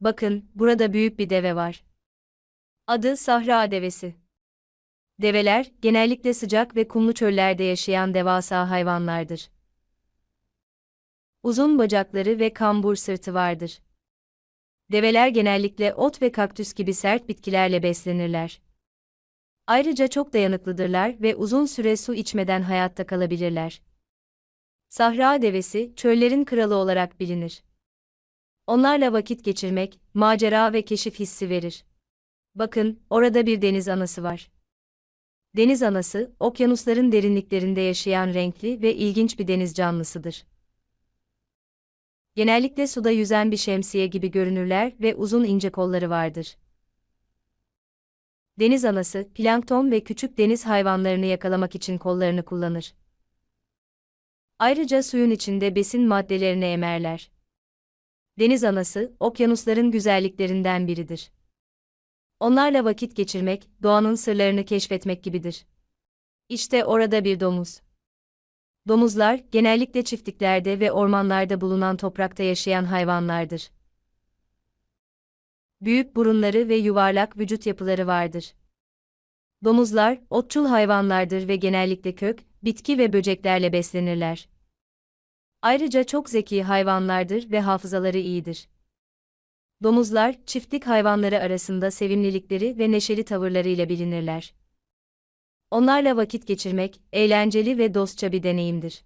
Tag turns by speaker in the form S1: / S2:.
S1: Bakın, burada büyük bir deve var. Adı Sahra devesi. Develer, genellikle sıcak ve kumlu çöllerde yaşayan devasa hayvanlardır. Uzun bacakları ve kambur sırtı vardır. Develer genellikle ot ve kaktüs gibi sert bitkilerle beslenirler. Ayrıca çok dayanıklıdırlar ve uzun süre su içmeden hayatta kalabilirler. Sahra devesi, çöllerin kralı olarak bilinir. Onlarla vakit geçirmek, macera ve keşif hissi verir. Bakın, orada bir deniz anası var. Deniz anası, okyanusların derinliklerinde yaşayan renkli ve ilginç bir deniz canlısıdır. Genellikle suda yüzen bir şemsiye gibi görünürler ve uzun ince kolları vardır. Deniz anası, plankton ve küçük deniz hayvanlarını yakalamak için kollarını kullanır. Ayrıca suyun içinde besin maddelerini emerler. Deniz anası, okyanusların güzelliklerinden biridir. Onlarla vakit geçirmek, doğanın sırlarını keşfetmek gibidir. İşte orada bir domuz. Domuzlar, genellikle çiftliklerde ve ormanlarda bulunan toprakta yaşayan hayvanlardır. Büyük burunları ve yuvarlak vücut yapıları vardır. Domuzlar, otçul hayvanlardır ve genellikle kök, bitki ve böceklerle beslenirler. Ayrıca çok zeki hayvanlardır ve hafızaları iyidir. Domuzlar, çiftlik hayvanları arasında sevimlilikleri ve neşeli tavırlarıyla bilinirler. Onlarla vakit geçirmek, eğlenceli ve dostça bir deneyimdir.